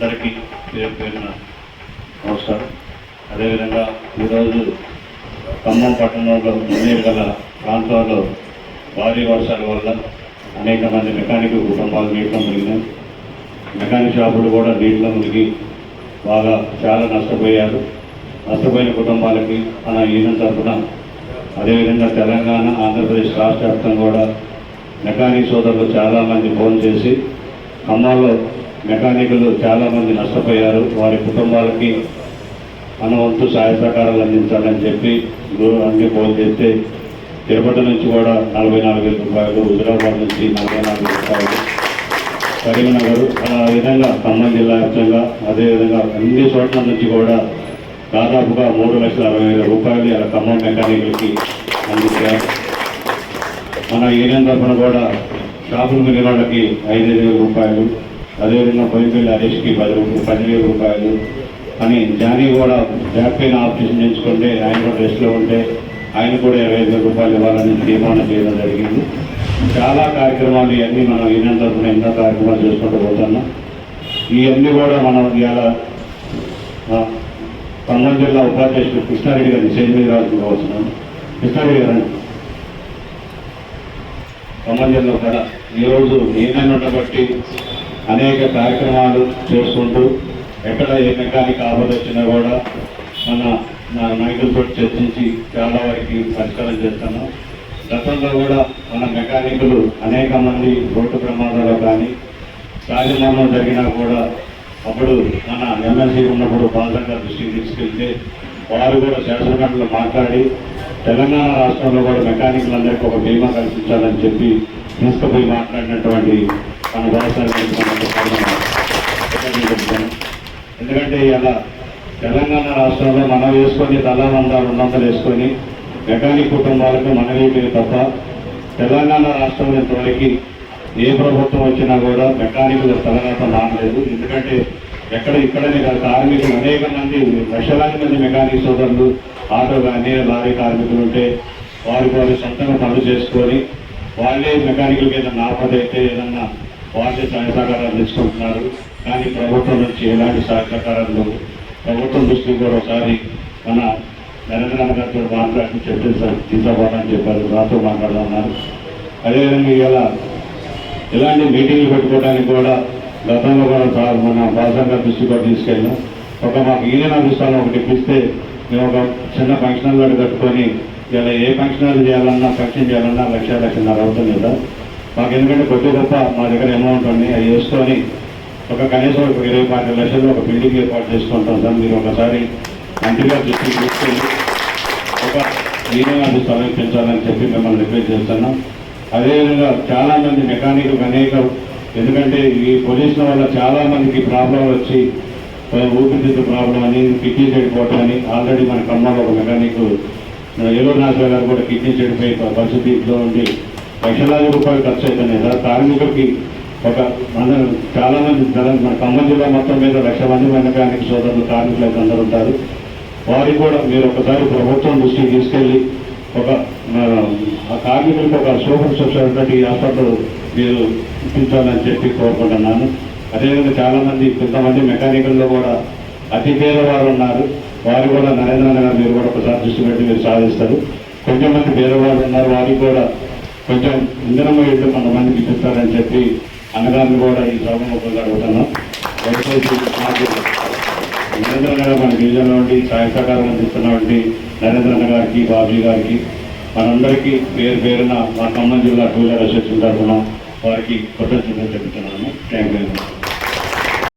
అందరికీ పేరు పేరున నమస్కారం. అదేవిధంగా ఈరోజు ఖమ్మం పట్టణంలో నీరు గల ప్రాంతాల్లో భారీ వర్షాల వల్ల అనేక మంది మెకానిక్ కుటుంబాలు నీటిలో మునిగినాయి. మెకానిక్ షాపులు కూడా నీటిలో మునిగి బాగా చాలా నష్టపోయారు. నష్టపోయిన కుటుంబాలకి మన ఈయన తరఫున అదేవిధంగా తెలంగాణ ఆంధ్రప్రదేశ్ రాష్ట్ర వ్యాప్తంగా కూడా మెకానిక్ సోదరులు చాలామంది ఫోన్ చేసి ఖమ్మంలో మెకానికులు చాలామంది నష్టపోయారు. వారి కుటుంబాలకి మన వంతు సహాయ సహకారాలు అందించాలని చెప్పి అన్ని ఫోన్ చేస్తే తిరుపతి నుంచి కూడా నలభై నాలుగు వేల రూపాయలు హుజరాబాద్ నుంచి నలభై నాలుగు రూపాయలు. కరీంనగర్ ఆ విధంగా ఖమ్మం జిల్లా వ్యాప్తంగా అదేవిధంగా అన్ని చోట్ల నుంచి కూడా దాదాపుగా మూడు లక్షల అరవై వేల రూపాయలు ఇలా ఖమ్మం మెకానికులకి అందించారు. మన యూనియన్ తరఫున కూడా షాపులు మిగిలిన వాళ్ళకి ఐదు వేల రూపాయలు అదేవిధంగా బొయ్యపల్లి హరీష్కి పది రూపాయలు పదివేల రూపాయలు. అని జానీ కూడా బ్యాక్ పెయిన్ ఆపరేషన్ చేయించుకుంటే ఆయన కూడా రెస్ట్లో ఉంటే ఆయన కూడా ఇరవై ఐదు వేల రూపాయలు ఇవ్వాలని తీర్మానం చేయడం జరిగింది. చాలా కార్యక్రమాలు ఇవన్నీ మనం యూనియన్ ఎన్నో కార్యక్రమాలు చేసుకుంటూ పోతున్నాం. ఇవన్నీ కూడా మనం ఇవాళ ఆ, జిల్లా ఉపాధ్యక్షుడు కృష్ణారెడ్డి గారిని స్టేజ్ మీద రావాల్సిన కృష్ణారెడ్డి గారు ఖమ్మం జిల్లా కూడా ఈరోజు ఏమైనా ఉండబట్టి అనేక కార్యక్రమాలు చేసుకుంటూ ఎక్కడ ఏ మెకానిక్ ఆపద వచ్చినా కూడా మన నా నాయకులతో చర్చించి చాలా వరకు పరిష్కారం చేస్తున్నాం గతంలో కూడా మన మెకానికులు అనేక మంది రోడ్డు ప్రమాదాలు కానీ రాజమరణం జరిగినా కూడా అప్పుడు మన ఎమ్మెల్సీ ఉన్నప్పుడు బాధంగా దృష్టికి తీసుకెళ్తే వారు కూడా శాసనమండలిలో మాట్లాడి తెలంగాణ రాష్ట్రంలో కూడా మెకానిక్లందరికీ ఒక బీమా కల్పించాలని చెప్పి తీసుకుపోయి మాట్లాడినటువంటి మన వ్యవసాయ ఎందుకంటే ఇలా తెలంగాణ రాష్ట్రంలో మనం వేసుకొని తలా వంద రెండు వందలు వేసుకొని మెకానిక్ కుటుంబాలకు మనమే పేరు తప్ప తెలంగాణ రాష్ట్రంలో ఇంతవరకు ఏ ప్రభుత్వం వచ్చినా కూడా మెకానికుల తలరాత మానలేదు ఎందుకంటే ఎక్కడ ఇక్కడనే కాదు కార్మికులు అనేక మంది లక్షలాది మంది మెకానిక్ సోదరులు ఆటో కానీ లారీ కార్మికులు ఉంటే వారికి వారి సొంతంగా పనులు చేసుకొని వాళ్ళే మెకానికల్కి ఏదైనా ఆపద అయితే ఏదన్నా వాళ్ళే సహాయ సహకారాలు తీసుకుంటున్నారు. కానీ ప్రభుత్వం నుంచి ఎలాంటి సహకారాలు లేవు. ప్రభుత్వం దృష్టికి కూడా ఒకసారి మన నరేంద్ర గారితో మాట్లాడి చెప్పి తీసుకోవాలని చెప్పారు. నాతో మాట్లాడుతున్నారు అదేవిధంగా ఇలా ఇలాంటి మీటింగ్లు పెట్టుకోవడానికి కూడా గతంలో కూడా సార్ మన బాసంగా దృష్టి కూడా తీసుకెళ్ళాం. ఒక మాకు ఈయన అభిస్తాను ఒకటి ఇప్పిస్తే మేము ఒక చిన్న ఫంక్షన్ కట్టుకొని ఇలా ఏ ఫంక్షన్ చేయాలన్నా ఫంక్షన్ చేయాలన్నా లక్ష లక్షన్నర అవుతుంది కదా. మాకు ఎందుకంటే కొద్ది గొప్ప మా దగ్గర అమౌంట్ ఉంది. అవి వేసుకొని ఒక కనీసం ఒక ఇరవై పాతిక లక్షలు ఒక బిల్డింగ్ ఏర్పాటు చేసుకుంటాం సార్. మీరు ఒకసారి మంత్రిగా దృష్టికి తీసుకెళ్ళి ఒక యూనియన్ సమర్పించాలని చెప్పి మిమ్మల్ని రిక్వెస్ట్ చేస్తున్నాం. అదేవిధంగా చాలా మంది మెకానిక్ అనేక ఎందుకంటే ఈ పొల్యూషన్ వల్ల చాలామందికి ప్రాబ్లం వచ్చి ఊపిరితిత్తు ప్రాబ్లం అని కిడ్నీ చెడిపోవటం అని ఆల్రెడీ మన కమ్మలో ఒక మెకానిక్ ఏలూరు నాశ గారు కూడా కిడ్నీ చెడిపోయి పరిస్థితిలో ఉండి లక్షలాది రూపాయలు ఖర్చు అవుతున్నాయి సార్ కార్మికులకి ఒక మన చాలా మంది మన ఖమ్మం జిల్లా మొత్తం మీద లక్ష మంది మెకానిక్ సోదరులు కార్మికులు అయితే అందరూ ఉంటారు. వారికి కూడా మీరు ఒకసారి ప్రభుత్వం దృష్టికి తీసుకెళ్ళి ఒక ఆ, కార్మికులకు ఒక సూపర్ స్పెషాలిటీ హాస్పిటల్ మీరు ఇప్పించాలని చెప్పి కోరుకుంటున్నాను. అదేవిధంగా చాలామంది కొంతమంది మెకానికల్లో కూడా అతి పేదవారు ఉన్నారు. వారు కూడా నరేంద్ర నగర్ మీరు కూడా ఒకసారి దృష్టి పెట్టి మీరు సాధిస్తారు. కొంచెం మంది పేదవారు ఉన్నారు. వారికి కూడా కొంచెం ఇంధనం ఇల్లు కొంతమందికి చెప్తారని చెప్పి అన్నగారిని కూడా ఈ సభముఖంగా అడుగుతున్నాం దయచేసి మాకు నరేంద్ర గారు మన గిరిజన నుండి సహాయ సహకారం అందిస్తున్నటువంటి నరేంద్ర గారికి బాబీ గారికి మనందరికీ పేరు పేరున మా ఖమ్మం జిల్లా టూ వీలర్ అసోసియేషన్ తరఫున వారికి కృతజ్ఞతలు చెబుతున్నాను థ్యాంక్ యూ